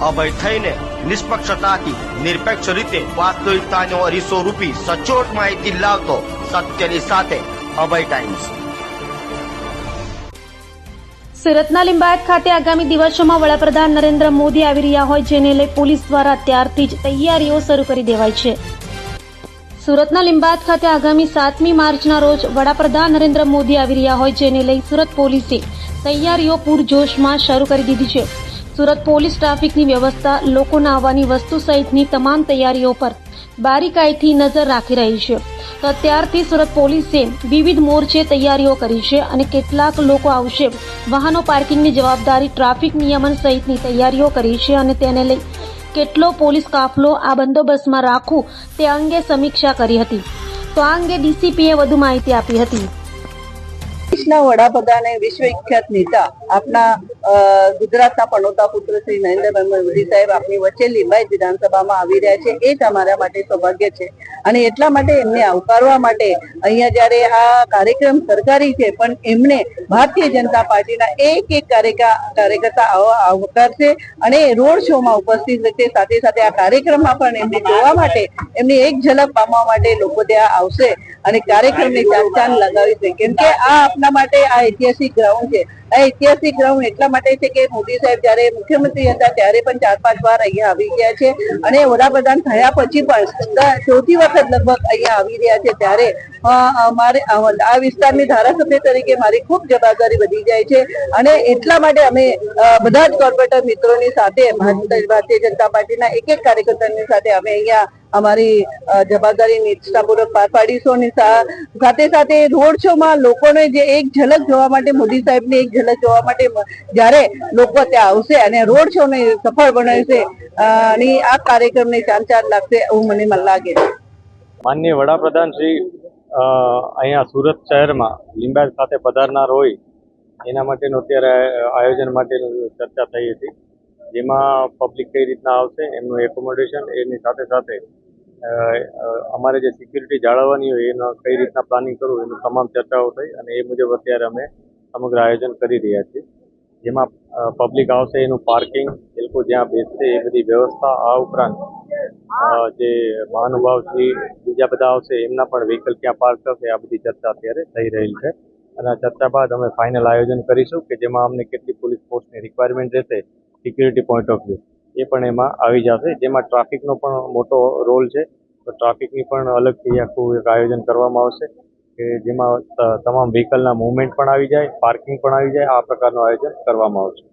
અભય થઈને નિષ્પક્ષતાથી, નિરપેક્ષ રીતે વાસ્તવિકતાનો અરીસો રૂપી સચોટ માહિતી લાવતો સત્યની સાથે અભય ટાઈમ્સ. સુરતના લિંબાયત ખાતે આગામી દિવસોમાં વડાપ્રધાન નરેન્દ્ર મોદી આવી રહ્યા હોય જેને લઈ પોલીસ દ્વારા ત્યારથી જ તૈયારીઓ શરૂ કરી દેવાઈ છે. સુરતના લિંબાયત ખાતે આગામી સાતમી માર્ચના રોજ વડાપ્રધાન નરેન્દ્ર મોદી આવી રહ્યા હોય જેને લઈ સુરત પોલીસે તૈયારીઓ પૂરજોશમાં શરૂ કરી દીધી છે. સુરત પોલીસ ટ્રાફિકની વ્યવસ્થા, લોકોના આવવાની વસ્તુ સહિતની તમામ તૈયારીઓ પર બારીકાઈથી નજર રાખી રહી છે. તો અત્યારથી સુરત પોલીસે વિવિધ મોરચે તૈયારીઓ કરી છે અને કેટલાક લોકો આવશે વાહનો પાર્કિંગની જવાબદારી, ટ્રાફિક નિયમન સહિતની તૈયારીઓ કરી છે અને તેને લઈ કેટલો પોલીસ કાફલો આ બંદોબસ્તમાં રાખવું તે અંગે સમીક્ષા કરી હતી. તો આ અંગે ડીસીપીએ વધુ માહિતી આપી હતી. દેશના વડાપ્રધાન વિશ્વ વિખ્યાત નેતા આપના ગુજરાતના પનોતા પુત્ર શ્રી નરેન્દ્રભાઈ મોદી સાહેબ આપની વચ્ચે લિંબાયત વિધાનસભામાં આવી રહ્યા છે. એ જ અમારા માટે સૌભાગ્ય છે. અને એટલા માટે એમને આવકારવા માટે અહીંયા જ્યારે આ કાર્યક્રમ સરકારી છે, પણ એમને ભારતીય જનતા પાર્ટીના એક એક કાર્યકા, કાર્યકર્તા આવકારશે. અને રોડ શોમાં ઉપસ્થિત રહેશે સાથે સાથે આ કાર્યક્રમમાં પણ એમને જોવા માટે, એમની એક ઝલક પામવા માટે લોકો ત્યાં આવશે. અને કાર્યક્રમને ચાંદ લગાવી છે. કેમ કે આ આપના માટે આ ઐતિહાસિક ગ્રાઉન્ડ છે. આ ઐતિહાસિક ગ્રાઉન્ડ એટલા માટે છે કે મોદી સાહેબ જ્યારે મુખ્યમંત્રી હતા ત્યારે પણ ચાર પાંચ વાર અહીંયા આવી ગયા છે. અને વડાપ્રધાન થયા પછી પણ ચોથી વખત લગભગ અહીંયા આવી રહ્યા છે. ત્યારે અ, આ વિસ્તારની ધારાસભ્ય તરીકે મારી ખૂબ જવાબદારી વધી જાય છે અને એટલા માટે અમે બધા જ કોર્પોરેટર મિત્રોની સાથે ભારતીય જનતા પાર્ટીના એક એક કાર્યકર્તાની સાથે અમે અહીંયા અમારી જવાબદારી નિષ્ઠાપૂર્વક પાર પાડીશું અને સાથે સાથે રોડ શો માં લોકોને જે એક ઝલક જોવા માટે મોદી સાહેબની એક ઝલક જોવા માટે જ્યારે લોકો ત્યાં આવશે અને રોડ શો ને સફળ બનાવશે અને આ કાર્યક્રમને ચાર ચાર લાગશે એવું મને લાગે. છે માનનીય વડાપ્રધાન શ્રી અહીંયા સુરત શહેરમાં લિંબાયત ખાતે પધારનાર હોય, એના માટેનું અત્યારે આયોજન માટેનું ચર્ચા થઈ હતી. જેમાં પબ્લિક કઈ રીતના આવશે, એમનું એકોમોડેશન એની સાથે સાથે અમારે જે સિક્યુરિટી જાળવવાની હોય, એનો કઈ રીતના પ્લાનિંગ કરવું, એનું તમામ ચર્ચાઓ થઈ અને એ મુજબ અત્યારે અમે સમગ્ર આયોજન કરી રહ્યા છીએ. જેમાં પબ્લિક આવશે, એનું પાર્કિંગ એ લોકો જ્યાં બેસશે, એ બધી વ્યવસ્થા, આ ઉપરાંત જે મહાનુભાવ શ્રી બીજા બધા આવશે, એમના પણ વ્હીકલ ક્યાં પાર્ક થશે, આ બધી ચર્ચા અત્યારે થઈ રહેલ છે. અને આ ચર્ચા બાદ અમે ફાઇનલ આયોજન કરીશું કે જેમાં અમને કેટલી પોલીસ ફોર્સની રિક્વાયરમેન્ટ રહેશે સિક્યુરિટી પોઈન્ટ ઓફ વ્યૂ એ પણ એમાં આવી જશે. જેમાં ટ્રાફિકનો પણ મોટો રોલ છે. તો ટ્રાફિકની પણ અલગથી આખું એક આયોજન કરવામાં આવશે કે જેમાં તમામ વ્હીકલના મૂવમેન્ટ પણ આવી જાય પાર્કિંગ પણ આવી જાય, આ પ્રકારનું આયોજન કરવામાં આવશે.